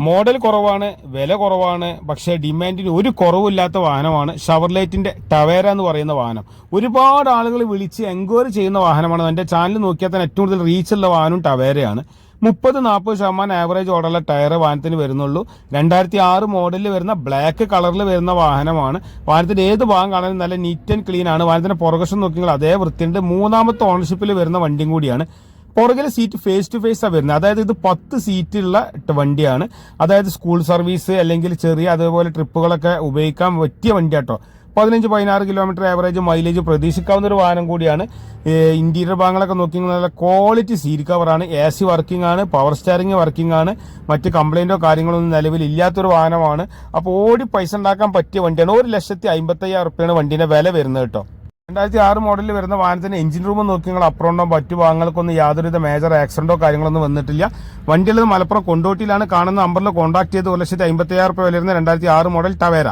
Model കുറവാണ് വില കുറവാണ് പക്ഷേ ഡിമാൻഡിന് ഒരു കുറവില്ലാത്ത വാഹനമാണ് ഷവർലൈറ്റിന്റെ ടവേര എന്ന് പറയുന്ന വാഹനം. ഒരുപാട് ആളുകൾ വിളിച്ച് എൻക്വയറി ചെയ്യുന്ന വാഹനമാണ്. എന്റെ ചാനൽ നോക്കിയാൽ തന്നെ ഏറ്റവും കൂടുതൽ റീച്ച് ഉള്ള വാഹനം ടവേരയാണ്. മുപ്പത് നാൽപ്പത് ശതമാനം ആവറേജ് ഓർഡറുള്ള ടയർ വാഹനത്തിന് വരുന്നുള്ളൂ. രണ്ടായിരത്തി ആറ് മോഡലിൽ വരുന്ന ബ്ലാക്ക് കളറിൽ വരുന്ന വാഹനമാണ്. വാഹനത്തിന്റെ ഏത് ഭാഗം കാണാനും നല്ല നീറ്റ് ആൻഡ് ക്ലീൻ ആണ്. വാഹനത്തിന്റെ പുറകശം നോക്കിയാൽ അതേ വൃത്തിയുണ്ട്. മൂന്നാമത്തെ ഓണർഷിപ്പിൽ വരുന്ന വണ്ടിയും കൂടിയാണ്. പുറകിലെ സീറ്റ് ഫേസ് ടു ഫേസ് ആണ് വരുന്നത്. അതായത് ഇത് പത്ത് സീറ്റുള്ള വണ്ടിയാണ്. അതായത് സ്കൂൾ സർവീസ് അല്ലെങ്കിൽ ചെറിയ അതേപോലെ ട്രിപ്പുകളൊക്കെ ഉപയോഗിക്കാൻ പറ്റിയ വണ്ടിയാട്ടോ. പതിനഞ്ച് പതിനാറ് കിലോമീറ്റർ ആവറേജ് മൈലേജ് പ്രതീക്ഷിക്കാവുന്ന ഒരു വാഹനം കൂടിയാണ്. ഇന്റീരിയർ ഭാഗങ്ങളൊക്കെ നോക്കി നല്ല ക്വാളിറ്റി സീറ്റ് കവറാണ് എ സി വർക്കിംഗ് ആണ് പവർ സ്റ്റാറിംഗ് വർക്കിംഗ് ആണ്. മറ്റ് കംപ്ലൈന്റോ കാര്യങ്ങളൊന്നും നിലവിൽ ഇല്ലാത്തൊരു വാഹനമാണ്. അപ്പോൾ ഓടി പൈസ ഉണ്ടാക്കാൻ പറ്റിയ വണ്ടിയാണ്. ഒരു ലക്ഷത്തി അമ്പത്തയ്യായിരം റുപ്യാണ് വണ്ടീന്റെ വില വരുന്നത് കേട്ടോ. രണ്ടായിരത്തി ആറ് മോഡലിൽ വരുന്ന വാഹനത്തിന് എഞ്ചിൻ റൂം നോക്കി നിങ്ങൾ അപ്പുറമുണ്ടോ മറ്റു ഭാഗങ്ങൾക്കൊന്നും യാതൊരുവിധ മേജർ ആക്സിഡന്റോ കാര്യങ്ങളൊന്നും വന്നിട്ടില്ല. വണ്ടിയുള്ളത് മലപ്പുറം കൊണ്ടോട്ടിയിലാണ് കാണുന്ന നമ്പറിൽ കോൺടാക്ട് ചെയ്ത് ഒരു ലക്ഷത്തി അമ്പത്തി ആറ് രൂപ വിലയിരുന്ന രണ്ടായിരത്തി ആറ് മോഡൽ ടവേര